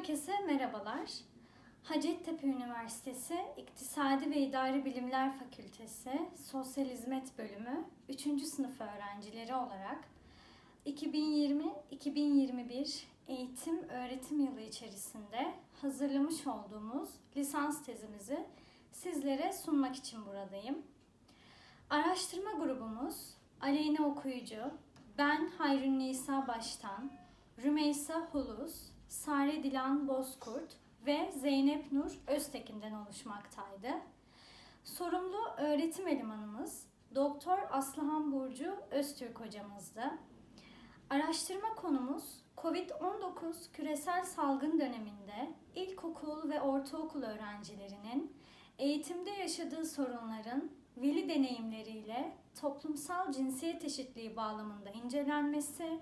Herkese merhabalar. Hacettepe Üniversitesi İktisadi ve İdari Bilimler Fakültesi Sosyal Hizmet Bölümü 3. sınıf öğrencileri olarak 2020-2021 eğitim öğretim yılı içerisinde hazırlamış olduğumuz lisans tezimizi sizlere sunmak için buradayım. Araştırma grubumuz Aleyna Okuyucu, ben Hayrun Nisa Baştan, Rümeysa Hulus, Sare Dilan Bozkurt ve Zeynep Nur Öztekin'den oluşmaktaydı. Sorumlu öğretim elemanımız Doktor Aslıhan Burcu Öztürk hocamızdı. Araştırma konumuz COVID-19 küresel salgın döneminde ilkokul ve ortaokul öğrencilerinin eğitimde yaşadığı sorunların veli deneyimleriyle toplumsal cinsiyet eşitliği bağlamında incelenmesi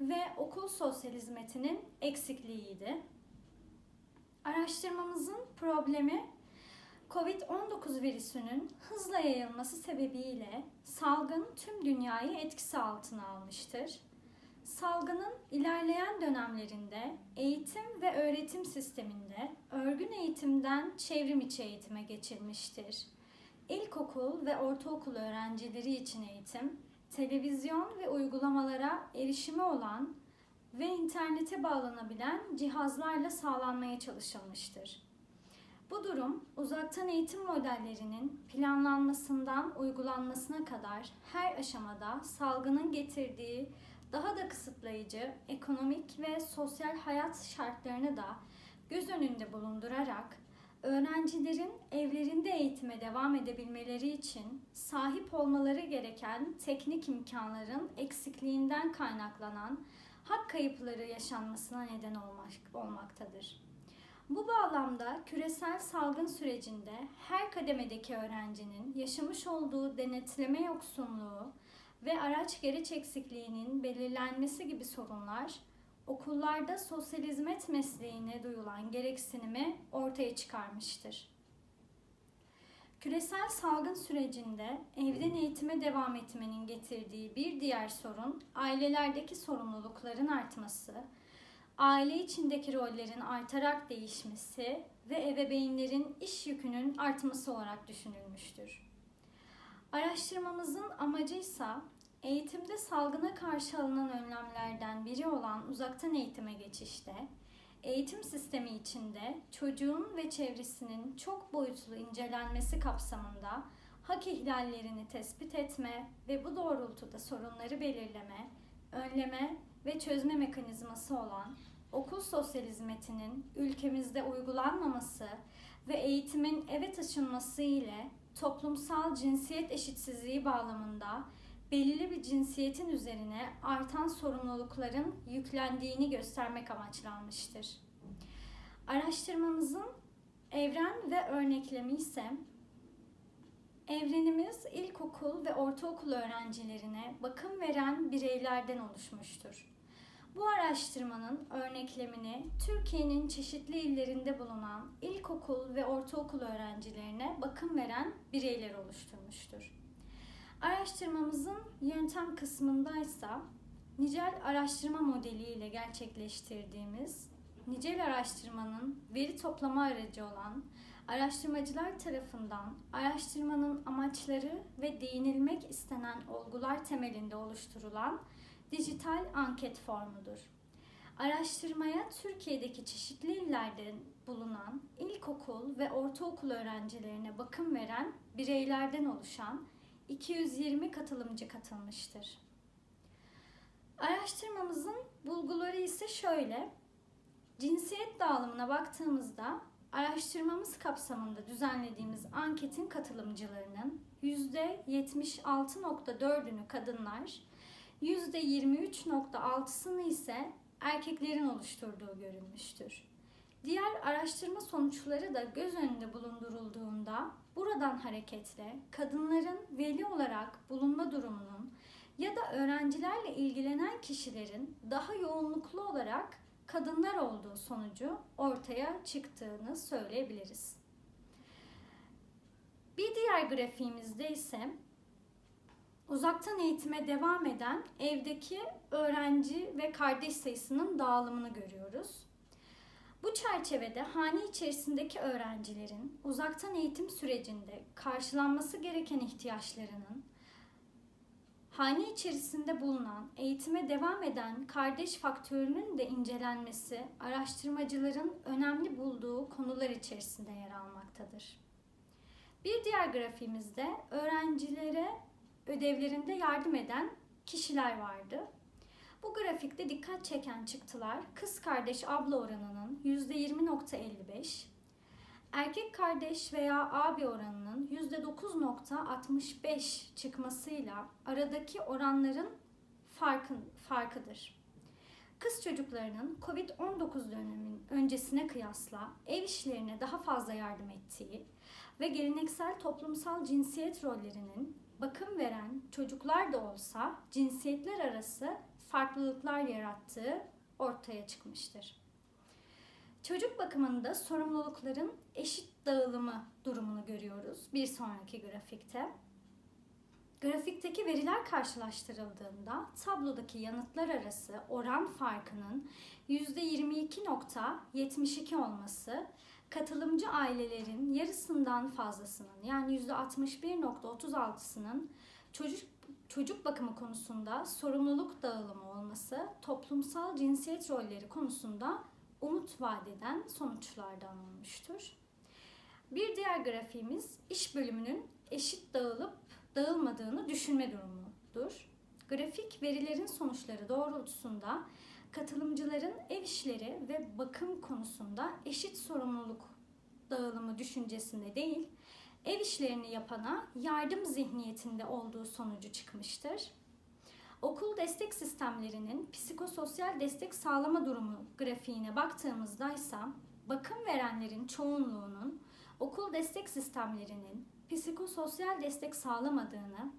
ve okul sosyal hizmetinin eksikliğiydi. Araştırmamızın problemi COVID-19 virüsünün hızla yayılması sebebiyle salgın tüm dünyayı etkisi altına almıştır. Salgının ilerleyen dönemlerinde eğitim ve öğretim sisteminde örgün eğitimden çevrim içi eğitime geçilmiştir. İlkokul ve ortaokul öğrencileri için eğitim, televizyon ve uygulamalara erişimi olan ve internete bağlanabilen cihazlarla sağlanmaya çalışılmıştır. Bu durum uzaktan eğitim modellerinin planlanmasından uygulanmasına kadar her aşamada salgının getirdiği daha da kısıtlayıcı ekonomik ve sosyal hayat şartlarını da göz önünde bulundurarak öğrencilerin evlerinde eğitime devam edebilmeleri için sahip olmaları gereken teknik imkanların eksikliğinden kaynaklanan hak kayıpları yaşanmasına neden olmak, olmaktadır. Bu bağlamda küresel salgın sürecinde her kademedeki öğrencinin yaşamış olduğu denetleme yoksunluğu ve araç gereç eksikliğinin belirlenmesi gibi sorunlar okullarda sosyal hizmet mesleğine duyulan gereksinimi ortaya çıkarmıştır. Küresel salgın sürecinde evden eğitime devam etmenin getirdiği bir diğer sorun ailelerdeki sorumlulukların artması, aile içindeki rollerin artarak değişmesi ve ebeveynlerin iş yükünün artması olarak düşünülmüştür. Araştırmamızın amacı ise eğitimde salgına karşı alınan önlemlerden biri olan uzaktan eğitime geçişte eğitim sistemi içinde çocuğun ve çevresinin çok boyutlu incelenmesi kapsamında hak ihlallerini tespit etme ve bu doğrultuda sorunları belirleme, önleme ve çözme mekanizması olan okul sosyal hizmetinin ülkemizde uygulanmaması ve eğitimin eve taşınması ile toplumsal cinsiyet eşitsizliği bağlamında belirli bir cinsiyetin üzerine artan sorumlulukların yüklendiğini göstermek amaçlanmıştır. Araştırmamızın evren ve örneklemi ise evrenimiz ilkokul ve ortaokul öğrencilerine bakım veren bireylerden oluşmuştur. Bu araştırmanın örneklemini Türkiye'nin çeşitli illerinde bulunan ilkokul ve ortaokul öğrencilerine bakım veren bireyler oluşturmuştur. Araştırmamızın yöntem kısmındaysa nicel araştırma modeliyle gerçekleştirdiğimiz nicel araştırmanın veri toplama aracı olan araştırmacılar tarafından araştırmanın amaçları ve değinilmek istenen olgular temelinde oluşturulan dijital anket formudur. Araştırmaya Türkiye'deki çeşitli illerde bulunan ilkokul ve ortaokul öğrencilerine bakım veren bireylerden oluşan 220 katılımcı katılmıştır. Araştırmamızın bulguları ise şöyle. Cinsiyet dağılımına baktığımızda araştırmamız kapsamında düzenlediğimiz anketin katılımcılarının %76.4'ünü kadınlar, %23.6'sını ise erkeklerin oluşturduğu görülmüştür. Diğer araştırma sonuçları da göz önünde bulundurulduğunda buradan hareketle kadınların veli olarak bulunma durumunun ya da öğrencilerle ilgilenen kişilerin daha yoğunluklu olarak kadınlar olduğu sonucu ortaya çıktığını söyleyebiliriz. Bir diğer grafiğimizde ise uzaktan eğitime devam eden evdeki öğrenci ve kardeş sayısının dağılımını görüyoruz. Bu çerçevede hane içerisindeki öğrencilerin uzaktan eğitim sürecinde karşılanması gereken ihtiyaçlarının hane içerisinde bulunan eğitime devam eden kardeş faktörünün de incelenmesi araştırmacıların önemli bulduğu konular içerisinde yer almaktadır. Bir diğer grafiğimizde öğrencilere ödevlerinde yardım eden kişiler vardı. Bu grafikte dikkat çeken çıktılar kız kardeş abla oranının %20.55, erkek kardeş veya abi oranının %9.65 çıkmasıyla aradaki oranların farkın, farkıdır. Kız çocuklarının COVID-19 dönemin öncesine kıyasla ev işlerine daha fazla yardım ettiği ve geleneksel toplumsal cinsiyet rollerinin bakım veren çocuklar da olsa cinsiyetler arası farklılıklar yarattığı ortaya çıkmıştır. Çocuk bakımında sorumlulukların eşit dağılımı durumunu görüyoruz bir sonraki grafikte. Grafikteki veriler karşılaştırıldığında tablodaki yanıtlar arası oran farkının %22.72 olması katılımcı ailelerin yarısından fazlasının yani %61.36'sının çocuk çocuk bakımı konusunda sorumluluk dağılımı olması toplumsal cinsiyet rolleri konusunda umut vadeden sonuçlardan olmuştur. Bir diğer grafiğimiz iş bölümünün eşit dağılıp dağılmadığını düşünme durumudur. Grafik verilerin sonuçları doğrultusunda katılımcıların ev işleri ve bakım konusunda eşit sorumluluk dağılımı düşüncesinde değil, ev işlerini yapana yardım zihniyetinde olduğu sonucu çıkmıştır. Okul destek sistemlerinin psikososyal destek sağlama durumu grafiğine baktığımızda ise bakım verenlerin çoğunluğunun okul destek sistemlerinin psikososyal destek sağlamadığını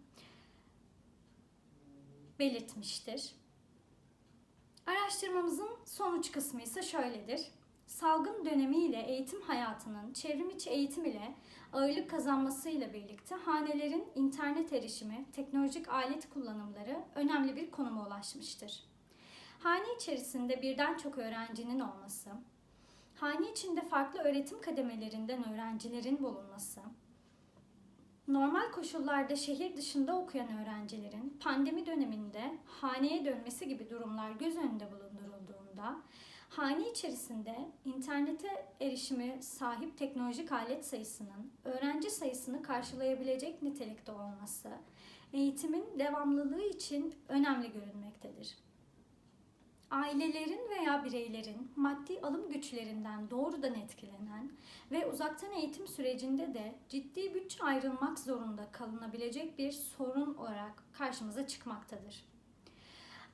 belirtmiştir. Araştırmamızın sonuç kısmı ise şöyledir. Salgın dönemiyle eğitim hayatının çevrim içi eğitim ile ağırlık kazanmasıyla birlikte hanelerin internet erişimi, teknolojik alet kullanımları önemli bir konuma ulaşmıştır. Hane içerisinde birden çok öğrencinin olması, hane içinde farklı öğretim kademelerinden öğrencilerin bulunması, normal koşullarda şehir dışında okuyan öğrencilerin pandemi döneminde haneye dönmesi gibi durumlar göz önünde bulundurulduğunda hane içerisinde internete erişimi sahip teknolojik alet sayısının öğrenci sayısını karşılayabilecek nitelikte olması eğitimin devamlılığı için önemli görülmektedir. Ailelerin veya bireylerin maddi alım güçlerinden doğrudan etkilenen ve uzaktan eğitim sürecinde de ciddi bütçe ayrılmak zorunda kalınabilecek bir sorun olarak karşımıza çıkmaktadır.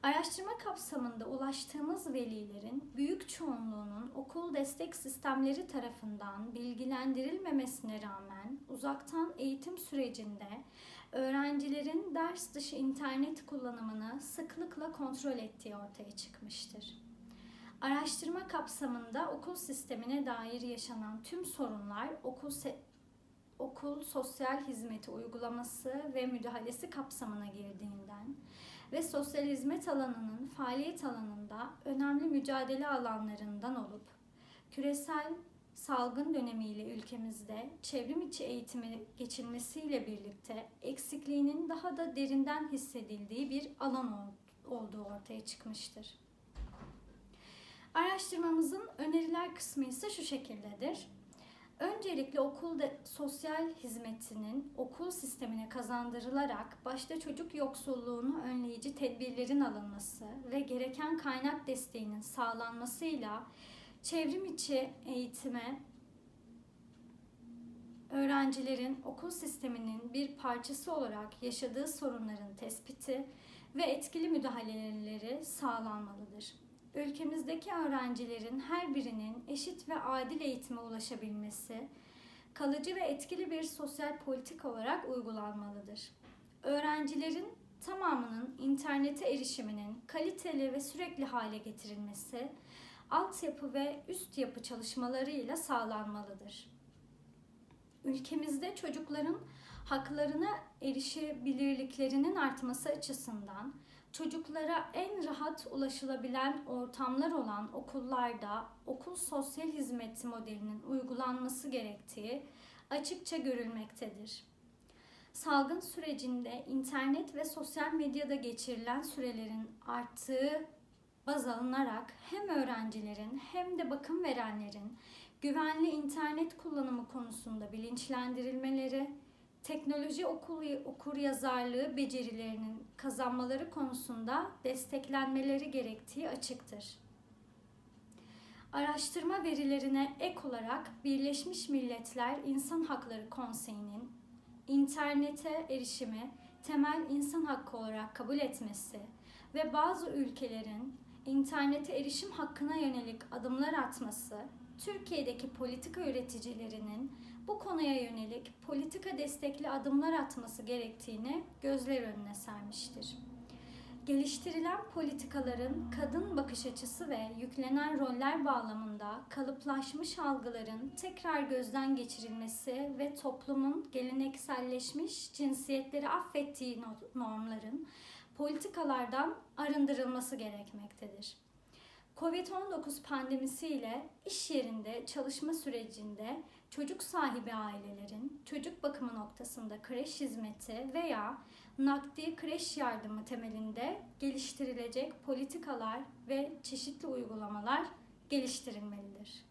Araştırma kapsamında ulaştığımız velilerin büyük çoğunluğunun okul destek sistemleri tarafından bilgilendirilmemesine rağmen uzaktan eğitim sürecinde öğrencilerin ders dışı internet kullanımını sıklıkla kontrol ettiği ortaya çıkmıştır. Araştırma kapsamında okul sistemine dair yaşanan tüm sorunlar okul okul sosyal hizmeti uygulaması ve müdahalesi kapsamına girdiğinden ve sosyal hizmet alanının faaliyet alanında önemli mücadele alanlarından olup küresel salgın dönemiyle ülkemizde çevrim içi eğitimi geçilmesiyle birlikte eksikliğinin daha da derinden hissedildiği bir alan olduğu ortaya çıkmıştır. Araştırmamızın öneriler kısmı ise şu şekildedir. Öncelikle okulda sosyal hizmetinin okul sistemine kazandırılarak başta çocuk yoksulluğunu önleyici tedbirlerin alınması ve gereken kaynak desteğinin sağlanmasıyla çevrim içi eğitime öğrencilerin okul sisteminin bir parçası olarak yaşadığı sorunların tespiti ve etkili müdahaleleri sağlanmalıdır ülkemizdeki öğrencilerin her birinin eşit ve adil eğitime ulaşabilmesi kalıcı ve etkili bir sosyal politik olarak uygulanmalıdır. Öğrencilerin tamamının internete erişiminin kaliteli ve sürekli hale getirilmesi, altyapı ve üst yapı çalışmalarıyla sağlanmalıdır. Ülkemizde çocukların haklarına erişebilirliklerinin artması açısından çocuklara en rahat ulaşılabilen ortamlar olan okullarda okul sosyal hizmeti modelinin uygulanması gerektiği açıkça görülmektedir. Salgın sürecinde internet ve sosyal medyada geçirilen sürelerin arttığı baz alınarak hem öğrencilerin hem de bakım verenlerin güvenli internet kullanımı konusunda bilinçlendirilmeleri, teknoloji okul, okur yazarlığı becerilerinin kazanmaları konusunda desteklenmeleri gerektiği açıktır. Araştırma verilerine ek olarak Birleşmiş Milletler İnsan Hakları Konseyi'nin internete erişimi temel insan hakkı olarak kabul etmesi ve bazı ülkelerin internete erişim hakkına yönelik adımlar atması, Türkiye'deki politika üreticilerinin bu konuya yönelik politika destekli adımlar atması gerektiğini gözler önüne sermiştir. Geliştirilen politikaların kadın bakış açısı ve yüklenen roller bağlamında kalıplaşmış algıların tekrar gözden geçirilmesi ve toplumun gelenekselleşmiş cinsiyetleri affettiği normların politikalardan arındırılması gerekmektedir. Covid-19 pandemisi ile iş yerinde çalışma sürecinde çocuk sahibi ailelerin çocuk bakımı noktasında kreş hizmeti veya nakdi kreş yardımı temelinde geliştirilecek politikalar ve çeşitli uygulamalar geliştirilmelidir.